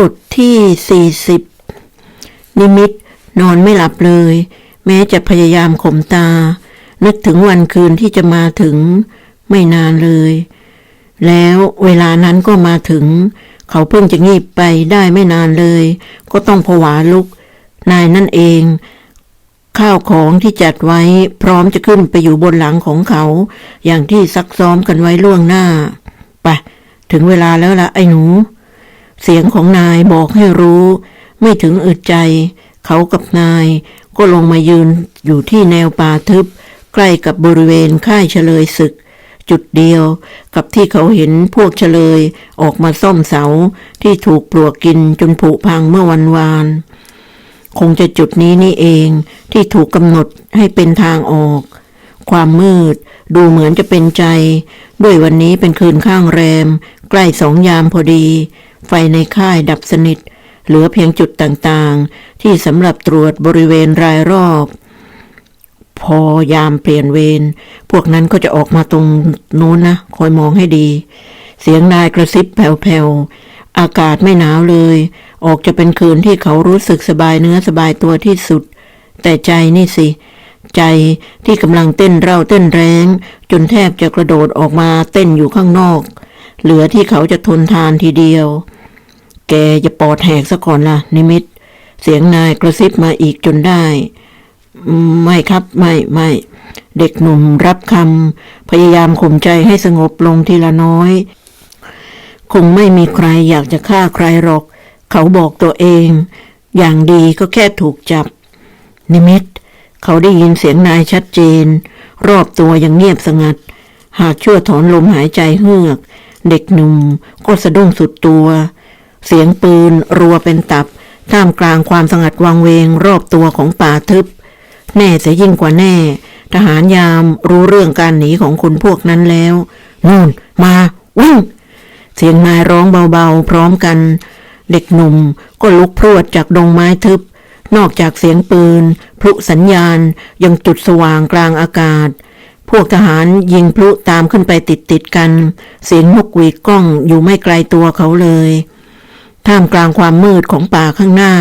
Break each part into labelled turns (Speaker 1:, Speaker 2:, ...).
Speaker 1: บทที่ 40 นิมิต นอนไม่หลับเลย แม้จะพยายามข่มตา นึกถึงวันคืนที่จะมาถึง ไม่นานเลย แล้วเวลานั้นก็มาถึง เขาเพิ่งจะงีบไปได้ไม่นานเลย ก็ต้องผวาลุก นายนั่นเอง ข้าวของที่จัดไว้พร้อมจะขึ้นไปอยู่บนหลังของเขา อย่างที่ซักซ้อมกันไว้ล่วงหน้าไปถึงเวลาแล้วล่ะไอ้หนู เสียงของนายบอกให้รู้ ไม่ถึงอึดใจ เขากับนาย ก็ลงมายืนอยู่ที่แนวป่าทึบ ใกล้กับบริเวณค่ายเฉลยศึก จุดเดียวกับที่เขาเห็นพวกเฉลยออกมาซ่อมเสาที่ถูกปลวกกินจนผุพังเมื่อวันวาน คงจะจุดนี้นี่เองที่ถูกกำหนดให้เป็นทางออก ความมืดดูเหมือนจะเป็นใจ ด้วยวันนี้เป็นคืนข้างแรม ใกล้สองยามพอดี ไฟในค่ายดับสนิท เหลือเพียงจุดต่างๆ ที่สำหรับตรวจบริเวณรายรอบ พอยามเปลี่ยนเวรพวกนั้นก็จะออกมาตรงนู้นนะ คอยมองให้ดี เสียงนายกระซิบแผ่วๆ อากาศไม่หนาวเลย ออกจะเป็นคืนที่เขารู้สึกสบายเนื้อสบายตัวที่สุด แต่ใจนี่สิใจที่กำลังเต้นเร่าเต้นแรง จนแทบจะกระโดดออกมาเต้นอยู่ข้างนอก เหลือที่เขาจะทนทานทีเดียว แกจะปอดแหกซะก่อนล่ะ นิมิต เสียงนายกระซิบมาอีกจนได้ ไม่ครับไม่ไม่ เด็กหนุ่มรับคำพยายามข่มใจให้สงบลงทีละน้อย คงไม่มีใครอยากจะฆ่าใครหรอก เขาบอกตัวเอง อย่างดีก็แค่ถูกจับ นิมิต เขาได้ยินเสียงนายชัดเจน รอบตัวยังเงียบสงัด หากชั่วถอนลมหายใจเฮือก เด็กหนุ่มก็สะดุ้งสุดตัว เสียงปืนรัวเป็นตับ ท่ามกลางความสงัดวังเวงรอบตัวของป่าทึบ แน่เสียยิ่งกว่าแน่ ทหารยามรู้เรื่องการหนีของคนพวกนั้นแล้วนู่นมาวิ่ง เสียงนายร้องเบาๆ พร้อมกัน เด็กหนุ่มก็ลุกพรวดจากดงไม้ทึบ นอกจากเสียงปืน พลุสัญญาณยังจุดสว่างกลางอากาศ พวกทหารยิงพลุตามขึ้นไปติดติดกัน เสียงนกหวีดก้องอยู่ไม่ไกลตัวเขาเลยท่ามกลางความมืดของป่าข้างหน้า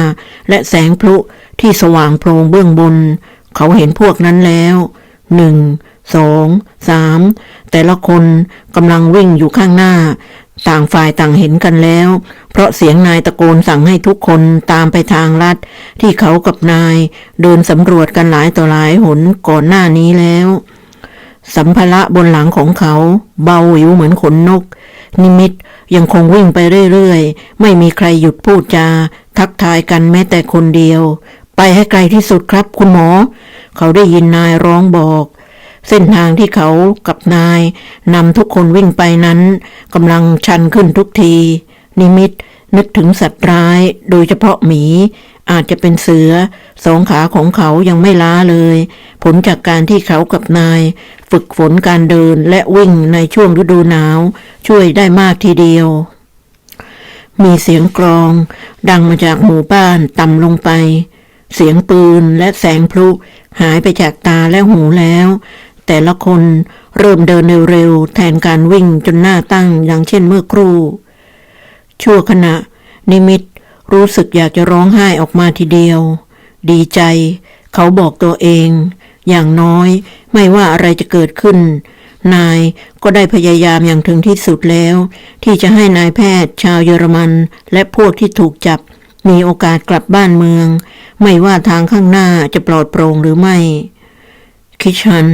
Speaker 1: และแสงพลุที่สว่างโพรงเบื้องบน เขาเห็นพวกนั้นแล้วหนึ่งสองสามแต่ละคนกำลังวิ่งอยู่ข้างหน้า ต่างฝ่ายต่างเห็นกันแล้ว เพราะเสียงนายตะโกนสั่งให้ทุกคนตามไปทางลัด ที่เขากับนาย เดินสำรวจกันหลายต่อหลายหนก่อนหน้านี้แล้ว สัมภาระบนหลังของเขา เบาหวิวเหมือนขนนก นิมิตยังคงวิ่งไปเรื่อยๆ ไม่มีใครหยุดพูดจา ทักทายกันแม้แต่คนเดียว ไปให้ไกลที่สุดครับคุณหมอ เขาได้ยินนายร้องบอก เส้นทางที่เขากับนายนำทุกคนวิ่งไปนั้นกำลังชันขึ้นทุกที นิมิตนึกถึงสัตว์ร้ายโดยเฉพาะหมี อาจจะเป็นเสือ สองขาของเขายังไม่ล้าเลย ผลจากการที่เขากับนาย ฝึกฝนการเดินและวิ่งในช่วงฤดูหนาว ช่วยได้มากทีเดียว มีเสียงกรอง ดังมาจากหมู่บ้านต่ำลงไป เสียงปืนและแสงพลุหายไปจากตาและหูแล้ว แต่ละคนเริ่มเดินเร็วๆแทนการวิ่งจนหน้าตั้งอย่างเช่นเมื่อครู่ชั่วขณะนิมิต รู้สึกอยากจะร้องไห้ออกมาทีเดียว ดีใจ เขาบอกตัวเอง อย่างน้อย ไม่ว่าอะไรจะเกิดขึ้น นายก็ได้พยายามอย่างถึงที่สุดแล้ว ที่จะให้นายแพทย์ ชาวเยอรมัน และพวกที่ถูกจับ มีโอกาสกลับบ้านเมือง ไม่ว่าทางข้างหน้าจะปลอดโปร่งหรือไม่ คิชัน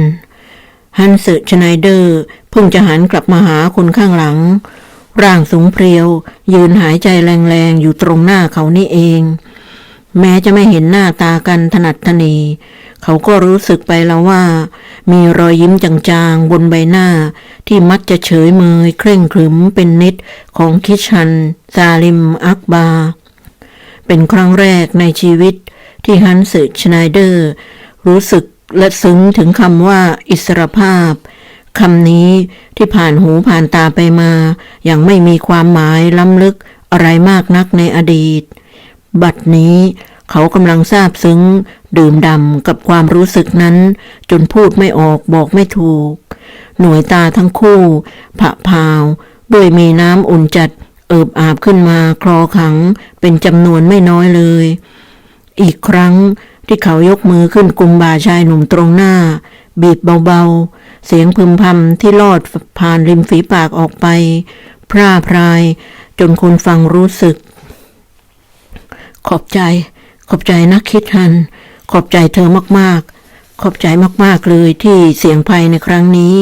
Speaker 1: ฮันเซอร์ชไนเดอร์เพิ่งจะหันกลับมาหาคนข้างหลัง ร่างสูงเพรียว ยืนหายใจแรงๆ อยู่ตรงหน้าเขานี่เอง แม้จะไม่เห็นหน้าตากันถนัดทนี เขาก็รู้สึกไปแล้วว่า มีรอยยิ้มจางๆ บนใบหน้า ที่มักจะเฉยเมยเคร่งครึมเป็นนิดของคิชัน ซาลิม อักบา เป็นครั้งแรกในชีวิตที่ฮันส์ชไนเดอร์ รู้สึกและซึ้งถึงคำว่าอิสรภาพ คำนี้ที่ผ่านหูผ่านตาไปมาอย่างไม่มีความหมายล้ำลึกอะไรมากนักในอดีต บัดนี้เขากำลังซาบซึ้ง ดื่มดำกับความรู้สึกนั้น จนพูดไม่ออกบอกไม่ถูก หน่วยตาทั้งคู่ผะพาว ด้วยมีน้ำอุ่นจัด เอิบอาบขึ้นมาคลอขังเป็นจำนวนไม่น้อยเลย อีกครั้ง ที่เขายกมือขึ้นกุมบ่าชายหนุ่มตรงหน้า บีบเบาๆ เสียงพึมพำที่ลอดผ่านริมฝีปากออกไป พร่าพราย จนคนฟังรู้สึก ขอบใจ ขอบใจนักคิดฮัน ขอบใจเธอมากๆ ขอบใจมากๆเลยที่เสียงภัยในครั้งนี้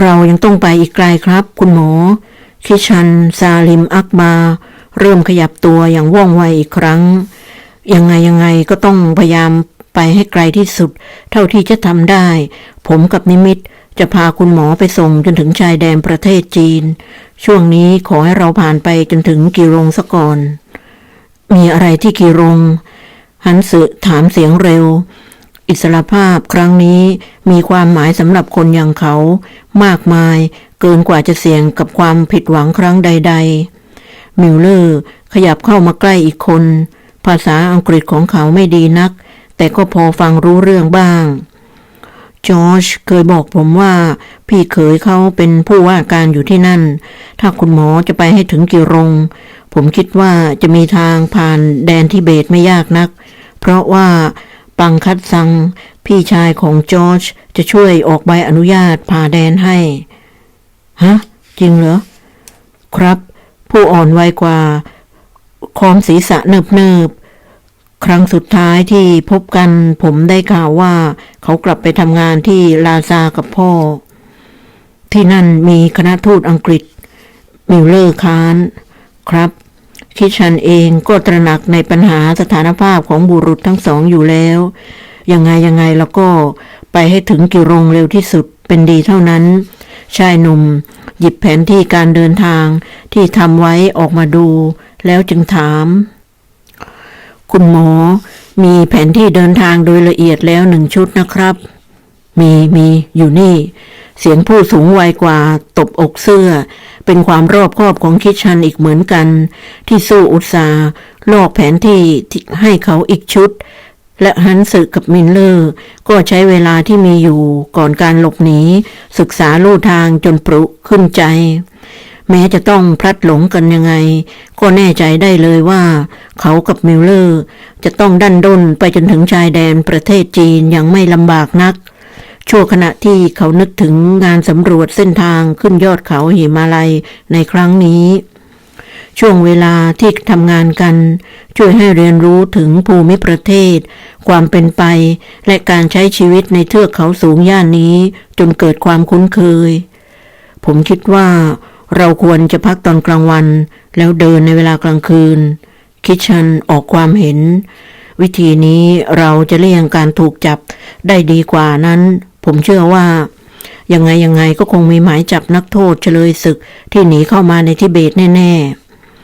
Speaker 1: เรายังต้องไปอีกไกลครับ คุณหมอ คิชัน ซาลิมอักบา เริ่มขยับตัวอย่างว่องไวอีกครั้ง ยังไงยังไงก็ต้องพยายามไปให้ไกลที่สุด เท่าที่จะทำได้ ผมกับนิมิตจะพาคุณหมอไปส่งจนถึงชายแดนประเทศจีน ช่วงนี้ขอให้เราผ่านไปจนถึงกีรงซะก่อน มีอะไรที่กีรง หันสึถามเสียงเร็ว อิสรภาพครั้งนี้มีความหมายสำหรับคนอย่างเขา มากมายเกินกว่าจะเสี่ยงกับความผิดหวังครั้งใด ๆ มิลเลอร์ขยับเข้ามาใกล้อีกคน ภาษาอังกฤษของเขาไม่ดีนัก แต่ก็พอฟังรู้เรื่องบ้าง จอร์จเคยบอกผมว่า พี่เขยเขาเป็นผู้ว่าการอยู่ที่นั่น ถ้าคุณหมอจะไปให้ถึงกิรง ผมคิดว่าจะมีทางผ่านแดนทิเบตไม่ยากนัก เพราะว่าปังคัดซัง พี่ชายของจอร์จจะช่วยออกใบอนุญาตผ่าแดนให้ ฮะ จริงเหรอ ครับ ผู้อ่อนวัยกว่าคอมศีรษะเนิบเนิบ ครั้งสุดท้ายที่พบกันผมได้ข่าวว่า เขากลับไปทำงานที่ลาซากับพ่อ ที่นั่นมีคณะทูตอังกฤษ มิลเลอร์คานครับ คิดชันเองก็ตระหนักในปัญหาสถานภาพของบุรุษทั้งสองอยู่แล้ว ยังไงยังไงแล้วก็ไปให้ถึงกิโรงเร็วที่สุดเป็นดีเท่านั้น ชายหนุ่ม หยิบแผนที่การเดินทางที่ทำไว้ออกมาดู แล้วจึงถาม คุณหมอ มีแผนที่เดินทางโดยละเอียดแล้วหนึ่งชุดนะครับ มีมีอยู่นี่ เสียงผู้สูงวัยกว่าตบอกเสื้อ เป็นความรอบคอบของคิดชันอีกเหมือนกัน ที่สู้อุตสาห์ลอกแผนที่ให้เขาอีกชุด และฮันสึกกับมินเลอร์ ก็ใช้เวลาที่มีอยู่ก่อนการหลบหนีศึกษาลู่ทางจนปรุขึ้นใจ แม้จะต้องพลัดหลงกันยังไง ก็แน่ใจได้เลยว่า เขากับมิลเลอร์ จะต้องดันด้นไปจนถึงชายแดนประเทศจีนอย่างไม่ลำบากนัก ชั่วขณะที่เขานึกถึงงานสำรวจเส้นทางขึ้นยอดเขาหิมาลัยในครั้งนี้ ช่วงเวลาที่ทำงานกัน ช่วยให้เรียนรู้ถึงภูมิประเทศ ความเป็นไป และการใช้ชีวิตในเทือกเขาสูงย่านนี้ จนเกิดความคุ้นเคย ผมคิดว่า เราควรจะพักตอนกลางวัน แล้วเดินในเวลากลางคืน คิดชันออกความเห็น วิธีนี้เราจะเลี่ยงการถูกจับได้ดีกว่านั้น ผมเชื่อว่า ยังไงยังไงก็คงมีหมายจับนักโทษเฉลยศึกที่หนีเข้ามาในทิเบตแน่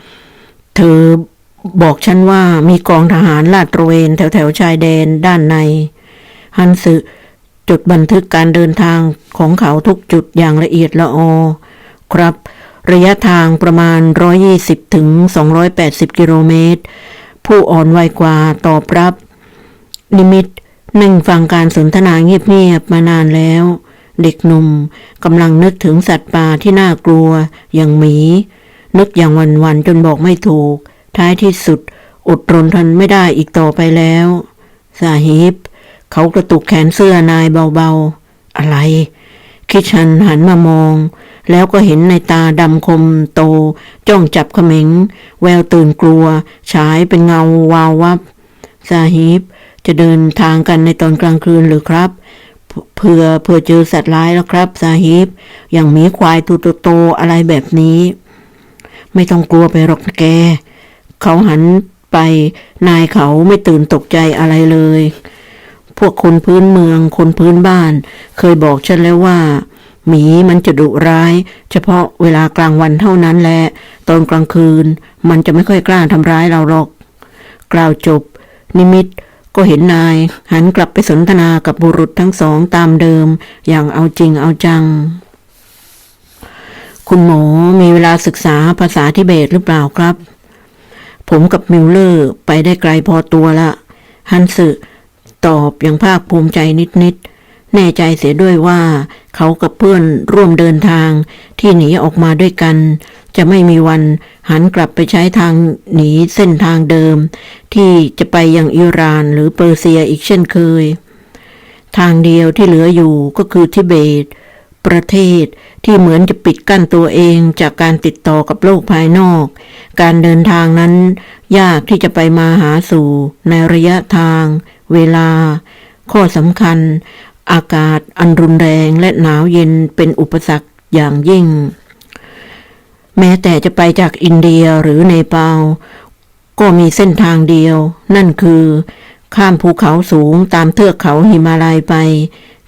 Speaker 1: ๆ เธอบอกฉันว่ามีกองทหารลาดตระเวนแถวๆชายแดนด้านใน ฮันสึจดบันทึกการเดินทางของเขาทุกจุดอย่างละเอียดละออ ครับ ระยะทางประมาณ 120ถึง280 กิโลเมตร ผู้อ่อนวัยกว่าตอบรับ นิมิตนั่งฟังการสนทนาเงียบๆมานานแล้ว เด็กหนุ่มกำลังนึกถึงสัตว์ป่าที่น่ากลัว อย่างหมี นึกอย่างวันๆจนบอกไม่ถูก ท้ายที่สุดอดรนทนไม่ได้อีกต่อไปแล้วสาฮิบเขากระตุกแขนเสื้อนายเบาๆ อะไร คิชันหันมามอง แล้วก็เห็นในตาดำคมโต จ้องจับเขม็ง แววตื่นกลัว ฉายเป็นเงาวาววับสาฮิบ จะเดินทางกันในตอนกลางคืนหรือครับเพื่อเพื่อเจอสัตว์ร้ายแล้วครับสาฮิบ อย่างหมีควายตัวโตๆอะไรแบบนี้ ไม่ต้องกลัวไปหรอกแก เขาหันไป นายเขาไม่ตื่นตกใจอะไรเลย พวกคนพื้นเมืองคนพื้นบ้าน เคยบอกฉันแล้วว่า หมีมันจะดุร้าย เฉพาะเวลากลางวันเท่านั้นแหละ ตอนกลางคืน มันจะไม่ค่อยกล้าทำร้ายเราหรอก กล่าวจบ นิมิตก็เห็นนาย หันกลับไปสนทนากับบุรุษทั้งสองตามเดิม อย่างเอาจริงเอาจัง คุณหมอมีเวลาศึกษาภาษาทิเบตหรือเปล่าครับ ผมกับมิลเลอร์ไปได้ไกลพอตัวละ ฮันสึตอบอย่างภาคภูมิใจนิด แน่ใจเสียด้วยว่า เขากับเพื่อนร่วมเดินทางที่หนีออกมาด้วยกัน จะไม่มีวันหันกลับไปใช้ทางหนีเส้นทางเดิม ที่จะไปยังอิหร่านหรือเปอร์เซียอีกเช่นเคย ทางเดียวที่เหลืออยู่ก็คือทิเบต ประเทศที่เหมือนจะปิดกั้นตัวเองจากการติดต่อกับโลกภายนอก การเดินทางนั้น ยากที่จะไปมาหาสู่ในระยะทาง เวลา ข้อสำคัญ อากาศอันรุนแรงและหนาวเย็นเป็นอุปสรรคอย่างยิ่ง แม้แต่จะไปจากอินเดียหรือเนปาลก็มีเส้นทางเดียว นั่นคือ ข้ามภูเขาสูงตามเทือกเขาหิมาลัยไป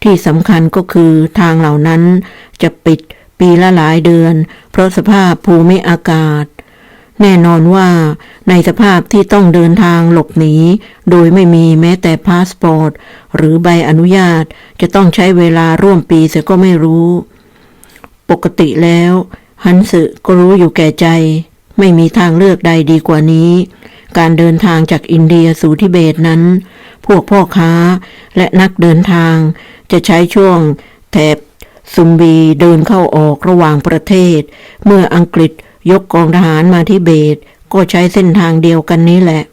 Speaker 1: ที่สำคัญก็คือทางเหล่านั้นจะปิดปีละหลายเดือน เพราะสภาพภูมิอากาศ แน่นอนว่าในสภาพที่ต้องเดินทางหลบหนี โดยไม่มีแม้แต่พาสปอร์ต หรือใบอนุญาตจะต้องใช้เวลาร่วมปีเสียก็ไม่รู้ ปกติแล้ว ฮันสึก็รู้อยู่แก่ใจ ไม่มีทางเลือกใดดีกว่านี้ การเดินทางจากอินเดียสู่ทิเบตนั้น พวกพ่อค้าและนักเดินทางจะใช้ช่วงแถบซุมบีเดินเข้าออกระหว่างประเทศ เมื่ออังกฤษ ยกกองทหารมาที่เบต ก็ใช้เส้นทางเดียวกันนี้แหละ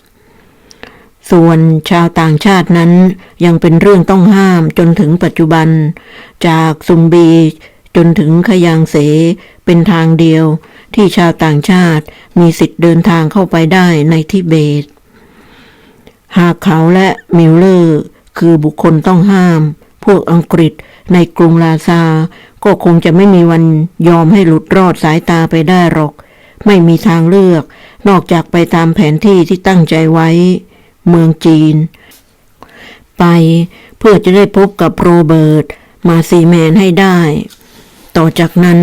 Speaker 1: ส่วนชาวต่างชาตินั้นยังเป็นเรื่องต้องห้ามจนถึงปัจจุบัน จากซุมบีจนถึงขยางเสเป็นทางเดียวที่ชาวต่างชาติมีสิทธิ์เดินทางเข้าไปได้ในทิเบต หากเขาและมิลเลอร์คือบุคคลต้องห้าม พวกอังกฤษในกรุงลาซา ก็คงจะไม่มีวันยอมให้หลุดรอดสายตาไปได้หรอก ไม่มีทางเลือก นอกจากไปตามแผนที่ที่ตั้งใจไว้ เมืองจีน ไปเพื่อจะได้พบกับโรเบิร์ตมาซีแมนให้ได้ ต่อจากนั้น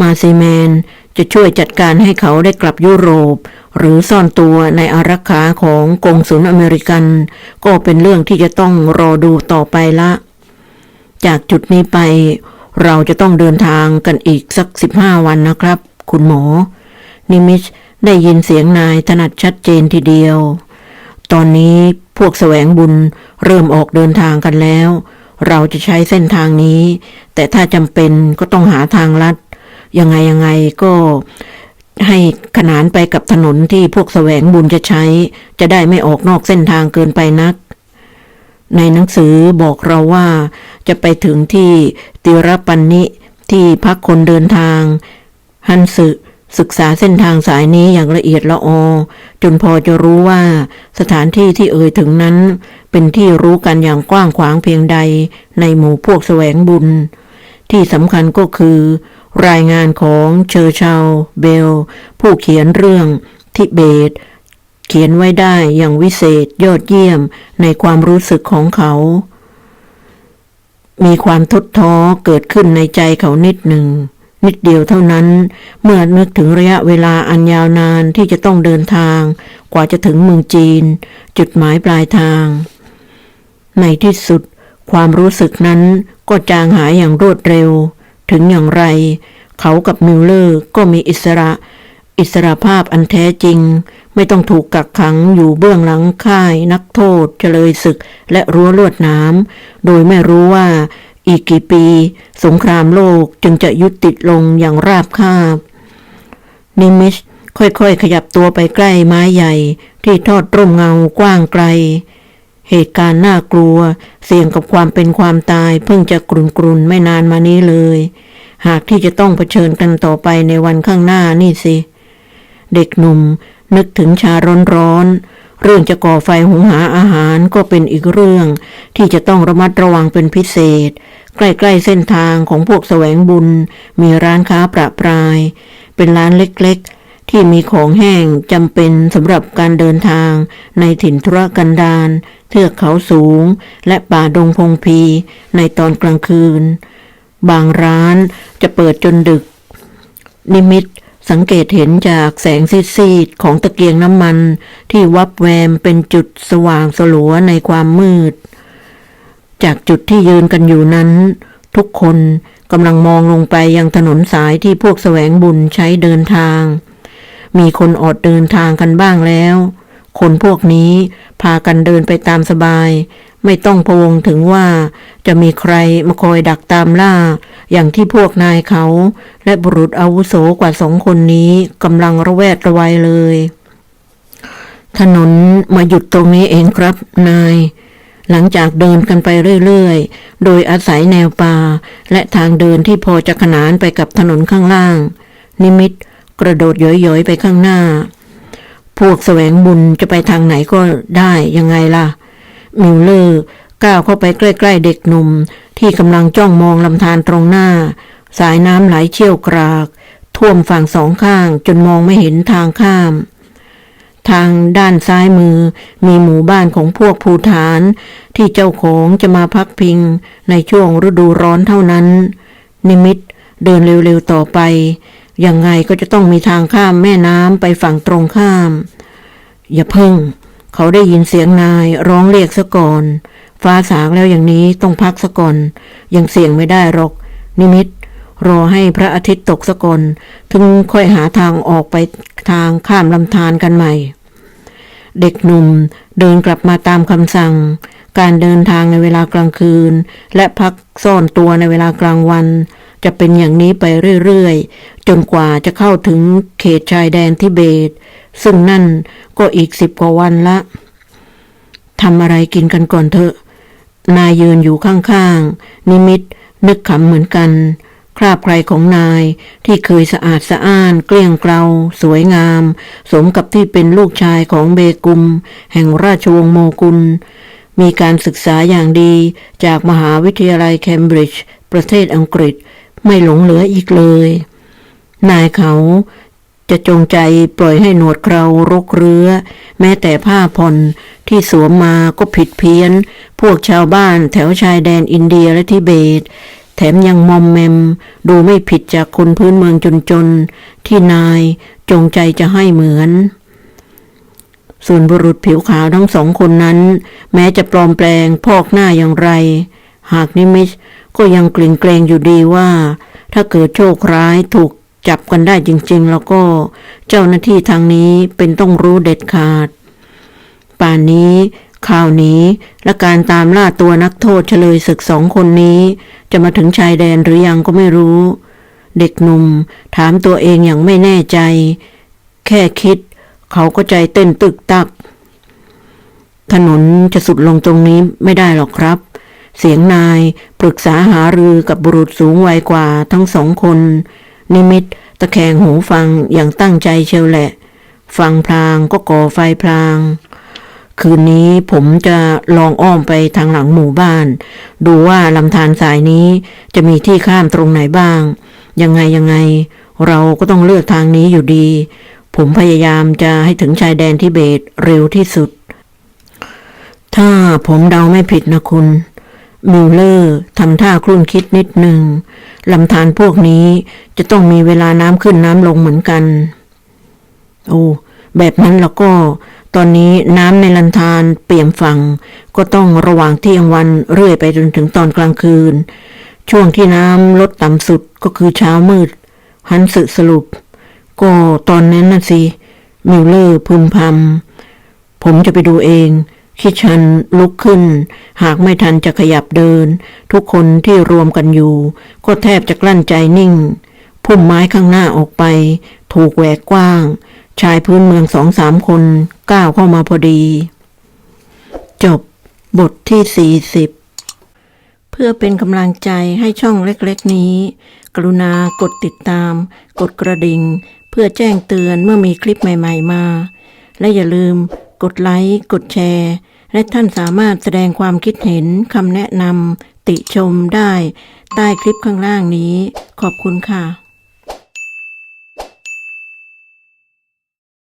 Speaker 1: มาซีแมนจะช่วยจัดการให้เขาได้กลับยุโรป หรือซ่อนตัวในอารักขาของกองสุลอเมริกัน ก็เป็นเรื่องที่จะต้องรอดูต่อไปละ จากจุดนี้ไป เราจะต้องเดินทางกันอีกสักสิบห้าวันนะครับ คุณหมอ นิมิชได้ยินเสียงนายถนัดชัดเจนทีเดียว ตอนนี้พวกแสวงบุญเริ่มออกเดินทางกันแล้ว เราจะใช้เส้นทางนี้ แต่ถ้าจำเป็นก็ต้องหาทางลัด ยังไงยังไงก็ให้ขนานไปกับถนนที่พวกแสวงบุญจะใช้ จะได้ไม่ออกนอกเส้นทางเกินไปนัก ในหนังสือบอกเราว่าจะไปถึงที่ติรปันนิที่พักคนเดินทาง ฮันสึ ศึกษาเส้นทางสายนี้อย่างละเอียดละออ จนพอจะรู้ว่าสถานที่ที่เอ่ยถึงนั้น เป็นที่รู้กันอย่างกว้างขวางเพียงใดในหมู่พวกแสวงบุญ ที่สำคัญก็คือ รายงานของเชอร์ชาเบล ผู้เขียนเรื่องทิเบต เขียนไว้ได้อย่างวิเศษยอดเยี่ยมในความรู้สึกของเขา มีความทุดท้อเกิดขึ้นในใจเขานิดหนึ่ง นิดเดียวเท่านั้น เมื่อนึกถึงระยะเวลาอันยาวนานที่จะต้องเดินทาง กว่าจะถึงเมืองจีน จุดหมายปลายทาง ในที่สุด ความรู้สึกนั้นก็จางหายอย่างรวดเร็ว ถึงอย่างไร เขากับมิลเลอร์ก็มีอิสระ อิสระภาพอันแท้จริง ไม่ต้องถูกกักขังอยู่เบื้องหลังค่าย นักโทษเฉลยศึกและรั้วลวดน้ำโดยไม่รู้ว่า อีกกี่ปี สงครามโลกจึงจะยุติลงอย่างราบคาบ นิมิชค่อยๆ ขยับตัวไปใกล้ไม้ใหญ่ ที่ทอดร่มเงากว้างไกล เหตุการณ์น่ากลัว เสี่ยงกับความเป็นความตาย เพิ่งจะกรุนกรุนๆไม่นานมานี้เลย หากที่จะต้องเผชิญกันต่อไปในวันข้างหน้านี่สิ เด็กหนุ่มนึกถึงชาร้อนๆ เรื่องจะก่อไฟหุงหาอาหารก็เป็นอีกเรื่อง ที่จะต้องระมัดระวังเป็นพิเศษ ใกล้ๆเส้นทางของพวกแสวงบุญ มีร้านค้าประปราย เป็นร้านเล็กๆ ที่มีของแห้งจำเป็นสำหรับการเดินทางในถิ่นทุรกันดารเทือกเขาสูง และป่าดงพงพีในตอนกลางคืน บางร้านจะเปิดจนดึก นิมิต สังเกตเห็นจากแสงซีดๆของตะเกียงน้ำมันที่วับแวมเป็นจุดสว่างสลัวในความมืด จากจุดที่ยืนกันอยู่นั้น ทุกคนกำลังมองลงไปยังถนนสายที่พวกแสวงบุญใช้เดินทาง มีคนอดเดินทางกันบ้างแล้ว คนพวกนี้พากันเดินไปตามสบาย ไม่ต้องพวงถึงว่าจะมีใครมาคอยดักตามล่า อย่างที่พวกนายเขา และบุรุษอาวุโสกว่าสองคนนี้กำลังระแวดระวัยเลย ถนนมาหยุดตรงนี้เองครับนาย หลังจากเดินกันไปเรื่อยๆ โดยอาศัยแนวป่า และทางเดินที่พอจะขนานไปกับถนนข้างล่าง นิมิตกระโดดย้อยๆไปข้างหน้า พวกแสวงบุญจะไปทางไหนก็ได้ยังไงล่ะ มิลเลอร์ก้าวเข้าไปใกล้ๆเด็กหนุ่ม ที่กำลังจ้องมองลำธารตรงหน้า สายน้ำไหลเชี่ยวกราก ท่วมฝั่งสองข้างจนมองไม่เห็นทางข้าม ทางด้านซ้ายมือมีหมู่บ้านของพวกภูฐาน ที่เจ้าของจะมาพักพิงในช่วงฤดูร้อนเท่านั้น นิมิตเดินเร็วๆต่อไป ยังไงก็จะต้องมีทางข้ามแม่น้ำไปฝั่งตรงข้าม อย่าเพิ่ง เขาได้ยินเสียงนายร้องเรียกซะก่อน ฟ้าสางแล้วอย่างนี้ต้องพักซะก่อน ยังเสี่ยงไม่ได้หรอก นิมิต รอให้พระอาทิตย์ตกซะก่อน ถึงค่อยหาทางออกไปทางข้ามลำธารกันใหม่ เด็กหนุ่มเดินกลับมาตามคำสั่ง การเดินทางในเวลากลางคืน และพักซ่อนตัวในเวลากลางวัน จะเป็นอย่างนี้ไปเรื่อยๆ จนกว่าจะเข้าถึงเขตชายแดนทิเบต ซึ่งนั่นก็อีกสิบกว่าวันละทำอะไรกินกันก่อนเถอะ นายยืนอยู่ข้างๆ นิมิตนึกขำเหมือนกัน คราบใครของนายที่เคยสะอาดสะอ้าน เกลี้ยงเกลาสวยงาม สมกับที่เป็นลูกชายของเบกุม แห่งราชวงศ์โมกุล มีการศึกษาอย่างดีจากมหาวิทยาลัยเคมบริดจ์ประเทศอังกฤษ ไม่หลงเหลืออีกเลย นายเขาจะจงใจปล่อยให้หนวดเครารกเรื้อ แม้แต่ผ้าผ่อนที่สวมมาก็ผิดเพี้ยน พวกชาวบ้านแถวชายแดนอินเดียและทิเบต แถมยังมอมแมม ดูไม่ผิดจากคนพื้นเมืองจนๆ ที่นายจงใจจะให้เหมือน ส่วนบุรุษผิวขาวทั้งสองคนนั้น แม้จะปลอมแปลงพอกหน้าอย่างไร หากนิมิช ก็ยังกลิ่นเกรงอยู่ดีว่า ถ้าเกิดโชคร้ายถูกจับกันได้จริง ๆ แล้วก็เจ้าหน้าที่ทางนี้เป็นต้องรู้เด็ดขาด ป่านนี้ข่าวนี้และการตามล่าตัวนักโทษเฉลยศึกสองคนนี้ จะมาถึงชายแดนหรือยังก็ไม่รู้ เด็กหนุ่มถามตัวเองอย่างไม่แน่ใจ แค่คิด เขาก็ใจเต้นตึกตัก ถนนจะสุดลงตรงนี้ไม่ได้หรอกครับ เสียงนายปรึกษาหารือกับบุรุษสูงวัยกว่าทั้งสองคน นิมิตตะแคงหูฟังอย่างตั้งใจเชียวแหละ ฟังพลางก็ก่อไฟพลาง คืนนี้ผมจะลองอ้อมไปทางหลังหมู่บ้าน ดูว่าลำธารสายนี้จะมีที่ข้ามตรงไหนบ้าง ยังไงยังไง เราก็ต้องเลือกทางนี้อยู่ดี ผมพยายามจะให้ถึงชายแดนทิเบตเร็วที่สุด ถ้าผมเดาไม่ผิดนะคุณ มิลเลอร์ทำท่าครุ่นคิดนิดหนึ่งลำธารพวกนี้จะต้องมีเวลาน้ำขึ้นน้ำลงเหมือนกัน โอ้แบบนั้นแล้วก็ ตอนนี้น้ำในลำธารเปี่ยมฝั่ง ก็ต้องระหว่างเที่ยงวันเรื่อยไปจนถึงตอนกลางคืน ช่วงที่น้ำลดต่ำสุดก็คือเช้ามืดฮันสึสรุป ก็ตอนนั้นน่ะสิมิลเลอร์พึมพำผมจะไปดูเอง คิชันลุกขึ้น หากไม่ทันจะขยับเดิน ทุกคนที่รวมกันอยู่ ก็แทบจะกลั้นใจนิ่ง พุ่มไม้ข้างหน้าออกไป ถูกแหวกกว้าง ชายพื้นเมืองสองสามคนก้าวเข้ามาพอดี จบบทที่สี่สิบเพื่อเป็นกำลังใจให้ช่องเล็กๆนี้ กรุณากดติดตาม กดกระดิ่ง เพื่อแจ้งเตือนเมื่อมีคลิปใหม่ ๆ มา และอย่าลืม กดไลค์ กดแชร์ และท่านสามารถแสดงความคิดเห็นคำแนะนำติชมได้ ใต้คลิปข้างล่างนี้ ขอบคุณค่ะ